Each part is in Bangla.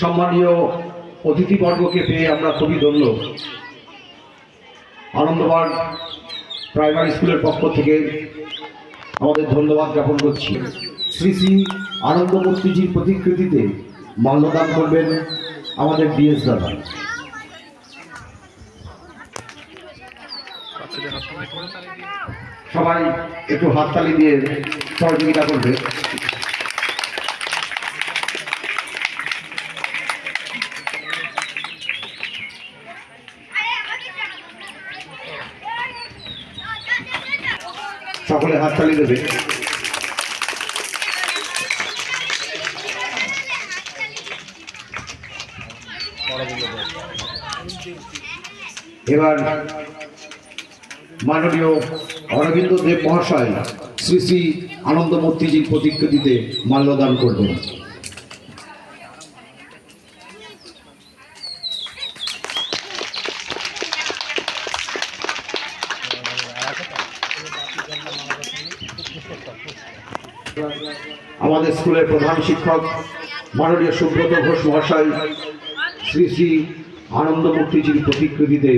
সম্মানীয় অতিথিবর্গকে পেয়ে আমরা খুবই ধন্য। আনন্দবান প্রাইমারি স্কুলের পক্ষ থেকে আমাদের ধন্যবাদ জ্ঞাপন করছি। শ্রী শ্রী আনন্দমূর্তিজির প্রতিকৃতিতে মাল্যদান করবেন আমাদের ডিএস দাদা। সবাই একটু হাততালি দিয়ে সহযোগিতা করবে। সকলে হাত হাততালি দেবে। এবার মাননীয় অরবিন্দ দেব মহাশয় শ্রী শ্রী আনন্দমূর্তিজির প্রতিকৃতিতে মাল্যদান করবেন। আমাদের স্কুলের প্রধান শিক্ষক মাননীয় সুব্রত ঘোষ মহাশয় শ্রী শ্রী আনন্দ আনন্দমূর্তিজির প্রতিকৃতিতে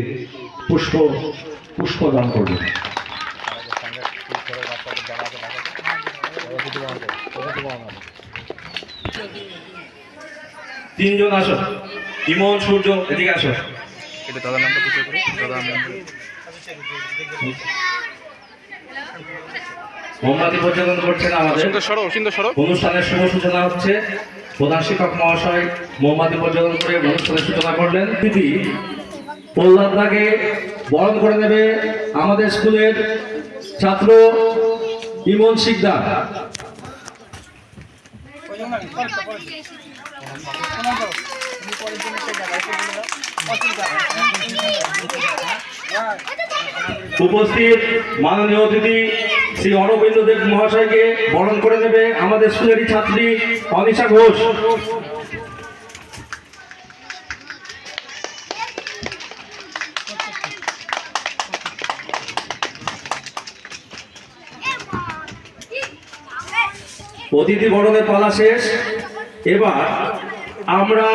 পুষ্প পুষ্পদান করবেন। তিনজন আসো। ইমন সূর্য এদিকে আসো। এটা নামটা নাম মোমবাতি প্রজ্বলন করছেন আমাদের। অনুষ্ঠানের শুভ সূচনা হচ্ছে। প্রধান শিক্ষক মহাশয় মোমবাতি প্রজ্বলন করে অনুষ্ঠানের সূচনা করলেন। দিদি প্রহ্লাদদাকে বরণ করে নেবে আমাদের স্কুলের ছাত্র ইমন শিকদার। উপস্থিত মাননীয় অতিথি শ্রী অরবিন্দ দেব মহাশয়কে বরণ করে নেবে আমাদের স্কুলেরই ছাত্রী অনিশা ঘোষ। অতিথি বরণের পালা শেষ। এবার আমরা